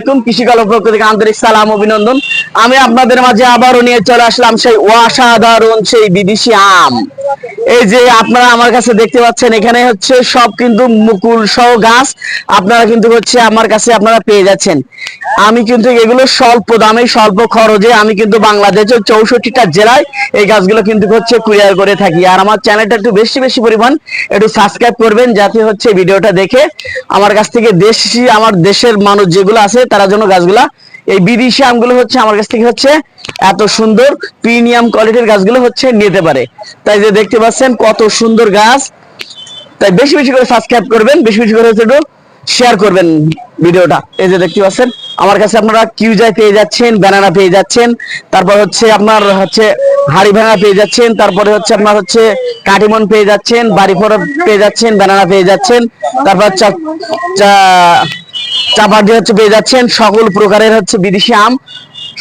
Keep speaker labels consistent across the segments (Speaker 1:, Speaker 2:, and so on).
Speaker 1: আসসালামাইকুম কৃষি কালো পক্ষ থেকে আন্তরিক সালাম, অভিনন্দন। আমি আপনাদের মাঝে আবারও নিয়ে চলে আসলাম সেই অসাধারণ, সেই বিদেশি আম। এই যে আপনারা আমার কাছে দেখতে পাচ্ছেন, এখানে হচ্ছে সব কিন্তু মুকুল সহ গাছ আপনারা কিন্তু হচ্ছে আমার কাছে আপনারা পেয়ে যাচ্ছেন। আমি কিন্তু এগুলো স্বল্প দামে, স্বল্প খরচে আমি কিন্তু বাংলাদেশের চৌষট্টিটা জেলায় এই গাছগুলো কিন্তু হচ্ছে কুরিয়ার করে থাকি। আর আমার চ্যানেলটা একটু বেশি বেশি পরিমাণ একটু সাবস্ক্রাইব করবেন যাতে হচ্ছে ভিডিওটা দেখে আমার কাছ থেকে দেশি, আমার দেশের মানুষ যেগুলো আছে তারা জন্য গাছগুলা এই বিদেশি আমগুলো হচ্ছে আমার কাছ থেকে হচ্ছে এত সুন্দর প্রিমিয়াম কোয়ালিটির গাছগুলো হচ্ছে নিতে পারে। তাই যে দেখতে পাচ্ছেন কত সুন্দর গাছ। তাই বেশি বেশি করে সাবস্ক্রাইব করবেন, বেশি বেশি করে হচ্ছে শেয়ার করবেন ভিডিওটা। এই যে দেখতে পাচ্ছেন, আমার কাছে আপনারা কিউজাই পেয়ে যাচ্ছেন ব্যানানা পেয়ে যাচ্ছেন, তারপর হচ্ছে আপনার হচ্ছে হাড়ি ভাঙা পেয়ে যাচ্ছেন, তারপরে হচ্ছে আপনার হচ্ছে কাটিমন পেয়ে যাচ্ছেন বাড়ি ফোড় পেয়ে যাচ্ছেন ব্যানানা পেয়ে যাচ্ছেন, তারপর চা- চাপা দিয়ে হচ্ছে পেয়ে যাচ্ছেন। সকল প্রকারের হচ্ছে বিদেশি আম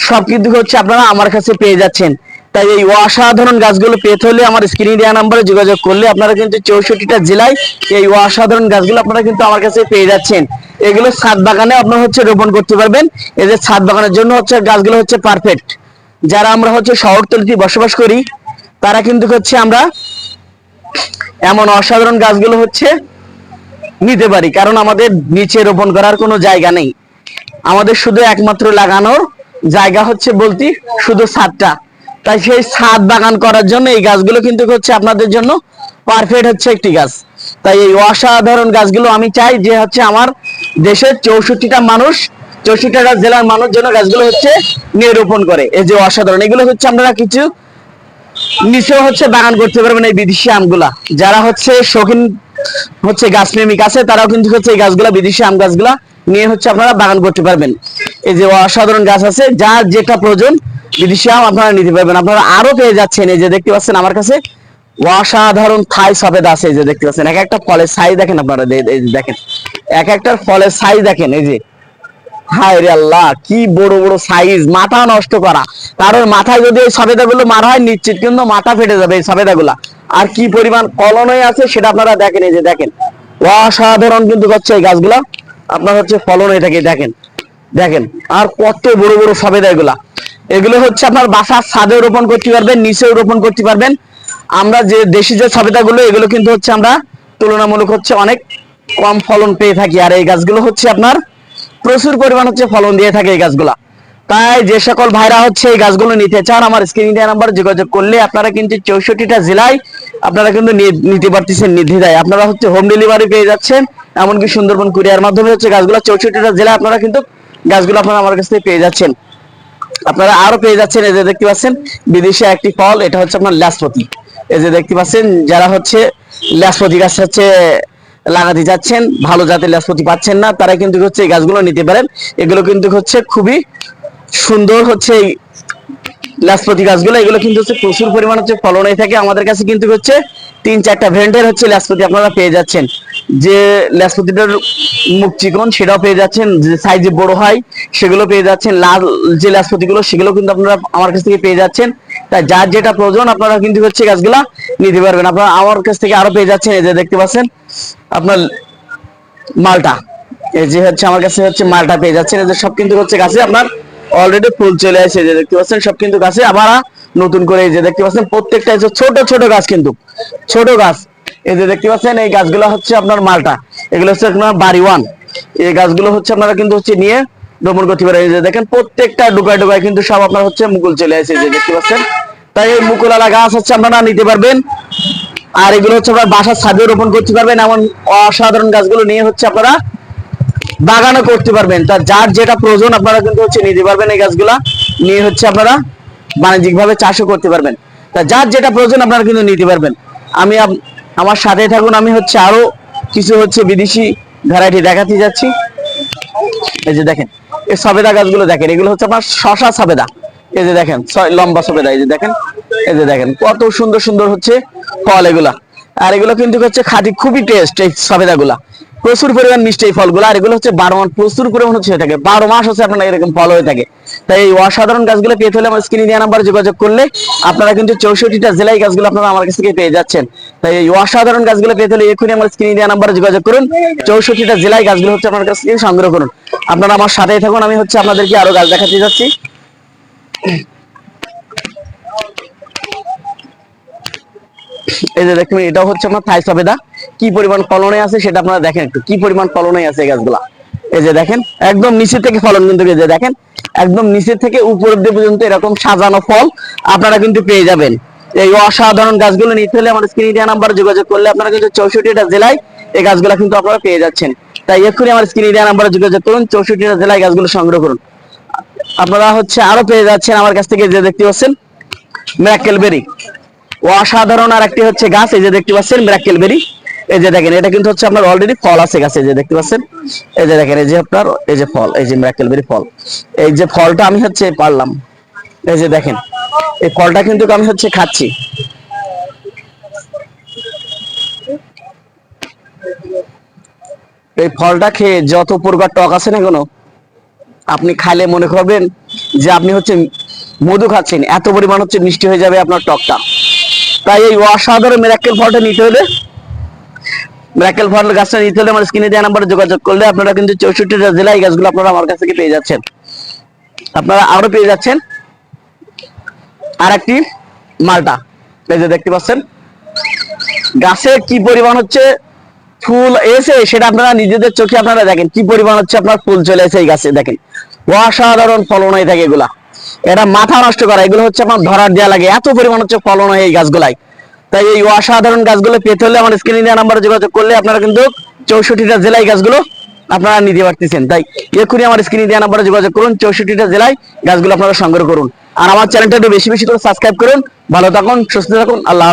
Speaker 1: সব কিন্তু হচ্ছে আপনারা আমার কাছে পেয়ে যাচ্ছেন। তাই এই অসাধারণ গাছগুলো পেতে হলে আমার স্ক্রিনে দেওয়া নাম্বারে যোগাযোগ করলে আপনারা কিন্তু চৌষট্টিটা জেলায় এই অসাধারণ গাছগুলো আপনারা কিন্তু আমার কাছে পেয়ে যাচ্ছেন। এগুলো ছাদ বাগানে আপনারা হচ্ছে রোপণ করতে পারবেন। এই যে ছাদ বাগানের জন্য হচ্ছে গাছগুলো হচ্ছে পারফেক্ট যারা আমরা হচ্ছে শহরতলিতে বসবাস করি, তারা কিন্তু হচ্ছে আমরা এমন অসাধারণ গাছগুলো হচ্ছে নিতে পারি, কারণ আমাদের নিচে রোপণ করার কোনো জায়গা নেই। আমাদের শুধু একমাত্র লাগানোর জায়গা হচ্ছে বলতে, শুধু ছাদটা। তাই সেই ছাদ বাগান করার জন্য এই গাছগুলো কিন্তু হচ্ছে আপনাদের জন্য পারফেক্ট হচ্ছে একটি গাছ। তাই এই অসাধারণ গাছগুলো আমি চাই যে হচ্ছে আমার দেশের চৌষট্টিটা মানুষ, চৌষট্টিটা জেলার মানুষ যেন গাছগুলো হচ্ছে নিয়ে রোপণ করে। এই যে অসাধারণ, এগুলো হচ্ছে আপনারা কিছু নিচেও হচ্ছে বাগান করতে পারবেন এই বিদেশি আমগুলা। যারা হচ্ছে শৌখিন হচ্ছে গাছ প্রেমিক আছে, তারাও কিন্তু হচ্ছে এই গাছগুলা, বিদেশি আম গাছগুলা নিয়ে হচ্ছে আপনারা বাগান করতে পারবেন। এই যে অসাধারণ গাছ আছে, যার যেটা প্রয়োজন, বিদেশি আম আপনারা নিতে পারবেন। আপনারা আরও পেয়ে যাচ্ছেন, এই যে দেখতে পাচ্ছেন আমার কাছে, অসাধারণ থাই সফেদ আছে, এই যে দেখতে পাচ্ছেন। এক একটা ফলের সাইজ দেখেন আপনারা দেখেন। এক একটা ফলের সাইজ দেখেন, এই যে। হায় আল্লাহ, কি বড় বড় সাইজ মাথা নষ্ট করা। কারণ মাথায় যদি এই সবেদা গুলো মারা হয়, নিশ্চিত কিন্তু মাথা ফেটে যাবে এই সবেদা গুলা আর কি পরিমাণ হয়ে আছে, সেটা আপনারা দেখেন, এই যে দেখেন। অসাধারণ কিন্তু হচ্ছে এই গাছগুলা। আপনার হচ্ছে ফলন থাকে দেখেন। দেখেন, আর কত বড় বড় সবেদা এগুলা এগুলো হচ্ছে আপনার বাসার ছাদে রোপণ করতে পারবেন নিচেও রোপণ করতে পারবেন। আমরা যে দেশি যে সবেদা গুলো এগুলো কিন্তু হচ্ছে আমরা তুলনামূলক হচ্ছে অনেক কম ফলন পেয়ে থাকি। আর এই গাছগুলো হচ্ছে আপনার প্রচুর পরিমাণ হচ্ছে ফলন দিয়ে থাকে এই গাছগুলা। তাই যে সকল ভাইরা হচ্ছে এই গাছগুলো নিতে চান, আমার স্ক্রিন দেওয়া নাম্বার যোগাযোগ করলে আপনারা কিন্তু চৌষট্টিটা জেলায় আপনারা কিন্তু নিতে পারতেছেন নির্দ্বিধায় আপনারা হচ্ছে হোম ডেলিভারি পেয়ে যাচ্ছেন, এমনকি সুন্দরবন কুরিয়ার মাধ্যমে হচ্ছে গাছগুলো চৌষট্টিটা জেলায় আপনারা কিন্তু গাছগুলো আপনারা আমার কাছ থেকে পেয়ে যাচ্ছেন। আপনারা আরও পেয়ে যাচ্ছেন এই যে দেখতে পাচ্ছেন, বিদেশি একটি ফল, এটা হচ্ছে আপনার ল্যাসপতি। এই যে দেখতে পাচ্ছেন, যারা হচ্ছে ল্যাসপতি গাছ হচ্ছে লাগাতে যাচ্ছেন, ভালো জাতের ল্যাসপতি পাচ্ছেন না, তারা কিন্তু হচ্ছে এই গাছগুলো নিতে পারেন। এগুলো কিন্তু হচ্ছে খুবই সুন্দর হচ্ছে এই লাসপতি গাছগুলো। এগুলো কিন্তু হচ্ছে প্রচুর পরিমাণ হচ্ছে ফলন হয়ে থাকে। আমাদের কাছে কিন্তু হচ্ছে তিন চারটা ভ্যারাইটির হচ্ছে লাসপতি আপনারা পেয়ে যাচ্ছেন। যে লাসপতিটার মুখ চিকন, সেটাও পেয়ে যাচ্ছেন। যে সাইজে বড় হয়, সেগুলো পেয়ে যাচ্ছেন। লাল যে লাসপতিগুলো সেগুলো কিন্তু আপনারা আমার কাছ থেকে পেয়ে যাচ্ছেন। তাই যার যেটা প্রয়োজন আপনারা কিন্তু হচ্ছে গাছগুলা নিতে পারবেন। আপনারা আমার কাছ থেকে আরও পেয়ে যাচ্ছেন, এই যে দেখতে পাচ্ছেন আপনার মালটা। এই যে হচ্ছে আমার কাছে হচ্ছে মালটা পেয়ে যাচ্ছেন। এই যে সব কিন্তু হচ্ছে গাছে আপনার অলরেডি ফুল চলে আসছে যে দেখতে পাচ্ছেন, সব কিন্তু গাছে আবার নতুন করে এই যে দেখতে পাচ্ছেন, প্রত্যেকটা এই যে ছোট ছোট গাছ কিন্তু, ছোট গাছ। এই যে দেখতে পাচ্ছেন, এই গাছগুলো হচ্ছে আপনার মালটা। এগুলো হচ্ছে আপনার বাড়ি ওয়ান। এই গাছগুলো হচ্ছে আপনারা কিন্তু হচ্ছে নিয়ে রোপণ করতে পারেন। এই যে দেখেন, প্রত্যেকটা ডুকায় ডুকায় কিন্তু সব আপনার হচ্ছে মুকুল চলে আসে যে দেখতে পাচ্ছেন। তাই এই মুকুলালা গাছ হচ্ছে আপনারা নিতে পারবেন। আর এগুলো হচ্ছে আপনার বাসার ছাদে রোপণ করতে পারবেন, এমন অসাধারণ গাছগুলো নিয়ে হচ্ছে আপনারা বাগানও করতে পারবেন। তার যার যেটা প্রয়োজন আপনারা কিন্তু হচ্ছে নিতে পারবেন এই গাছগুলা, নিয়ে হচ্ছে আপনারা বাণিজ্যিক ভাবে চাষও করতে পারবেন। তা যার যেটা প্রয়োজন আপনারা কিন্তু নিতে পারবেন। আমি আমার সাথে থাকুন, আমি হচ্ছে আরও কিছু হচ্ছে বিদেশি ভ্যারাইটি দেখাতে যাচ্ছি। এই যে দেখেন, এই সবেদা গাছগুলো দেখেন, এগুলো হচ্ছে আপনার শশা সবেদা। এই যে দেখেন ছ- লম্বা সবেদা এই যে দেখেন, এই যে দেখেন, কত সুন্দর সুন্দর হচ্ছে ফল এগুলা। আর এগুলো কিন্তু হচ্ছে খাঁটি, খুবই টেস্ট এই সবেদা গুলা প্রচুর পরিমাণ মিষ্টি এই ফলগুলো, আর এগুলো হচ্ছে বারো মাস, প্রচুর পরিমাণ হচ্ছে থাকে বারো মাস হচ্ছে আপনার এরকম ফল হয়ে থাকে। তাই এই অসাধারণ গাছগুলো পেতে হলে আমার স্ক্রিনে দেওয়া নাম্বার যোগাযোগ করলে আপনারা কিন্তু চৌষট্টিটা জেলায় গাছগুলো আপনারা আমার কাছ থেকে পেয়ে যাচ্ছেন। তাই এই অসাধারণ গাছগুলো পেয়ে হলে এখনই আমার স্ক্রিনে দেওয়া নাম্বারে যোগাযোগ করুন, চৌষট্টিটা জেলায় গাছগুলো হচ্ছে আপনার কাছ থেকে সংগ্রহ করুন। আপনারা আমার সাথেই থাকুন, আমি হচ্ছে আপনাদেরকে আরও গাছ দেখাতে যাচ্ছি। এই যে দেখুন, এটাও হচ্ছে আপনার থাই সবেদা। কি পরিমাণ ফলনে আছে সেটা আপনারা দেখেন একটু। কি পরিমাণ ফলনে আছে গাছগুলা? এই যে দেখেন, একদম নিচের থেকে ফলন কিন্তু এই যে দেখেন, একদম নিচের থেকে উপর অব্দি পর্যন্ত এরকম সাজানো ফল আপনারা কিন্তু পেয়ে যাবেন। এই অসাধারণ গাছগুলো নিতে হলে আমার স্ক্রিনে দেওয়া নাম্বার যোগাযোগ করলে আপনারা কিন্তু চৌষট্টিটা জেলায় এই গাছগুলো কিন্তু আপনারা পেয়ে যাচ্ছেন। তাই এক্ষুনি আমার স্ক্রিনে দেওয়া নাম্বারে যোগাযোগ করুন, চৌষট্টিটা জেলায় গাছগুলো সংগ্রহ করুন। আপনারা হচ্ছে আরও পেয়ে যাচ্ছেন আমার কাছ থেকে যে দেখতে পাচ্ছেন মিরাক্কেল বেরি অসাধারণ আর একটি হচ্ছে গাছ এই যে দেখতে পাচ্ছেন মিরাক্কেল বেরি এই যে দেখেন এটা কিন্তু হচ্ছে আপনার অলরেডি ফল আছে গাছে যে দেখতে পাচ্ছেন এই যে দেখেন এই যে আপনার এই যে ফল এই যে মিরাক্কেল বেরি ফল এই যে ফলটা আমি হচ্ছে পারলাম এই যে দেখেন এই ফলটা কিন্তু আমি হচ্ছে খাচ্ছি এই ফলটা খেয়ে যত প্রকার টক আছে না কোনো আপনি খাইলে মনে করবেন যে আপনি হচ্ছে মধু খাচ্ছেন। এত পরিমাণ হচ্ছে মিষ্টি হয়ে যাবে আপনার টকটা। তাই এই অসাধারণ মেরাক্কেল ফলটা নিতে হলে মেরাক্কেল ফল গাছটা নিতে হলে আমার স্ক্রিনে দেওয়া নাম্বারে যোগাযোগ করলে আপনারা কিন্তু চৌষট্টিটা জেলায় এই গাছগুলো আপনারা আমার কাছ থেকে পেয়ে যাচ্ছেন। আপনারা আরও পেয়ে যাচ্ছেন আর একটি মালটা। এই দেখতে পাচ্ছেন। গাছে কি পরিমাণ হচ্ছে ফুল এসে সেটা আপনারা নিজেদের চোখে আপনারা দেখেন। কি পরিমাণ হচ্ছে আপনার ফুল চলে এসে এই গাছে, দেখেন। অসাধারণ ফলন হয়ে থাকে এগুলা। এটা মাথা নষ্ট করা, এগুলো হচ্ছে আপনার ধরার দেওয়া লাগে। এত পরিমাণ হচ্ছে ফলন হয় এই গাছগুলাই। তাই এই অসাধারণ গাছগুলো পেতে হলে আমার স্ক্রিনে দেওয়া নাম্বারে যোগাযোগ করলে আপনারা কিন্তু চৌষট্টিটা জেলায় গাছগুলো আপনারা নিতে পারতেছেন। তাই এক্ষুনি আমার স্ক্রিনে দেওয়া নাম্বারে যোগাযোগ করুন, চৌষট্টিটা জেলায় গাছগুলো আপনারা সংগ্রহ করুন। আর আমার চ্যানেলটা একটু বেশি বেশি করে সাবস্ক্রাইব করুন। ভালো থাকুন, সুস্থ থাকুন, আল্লাহ।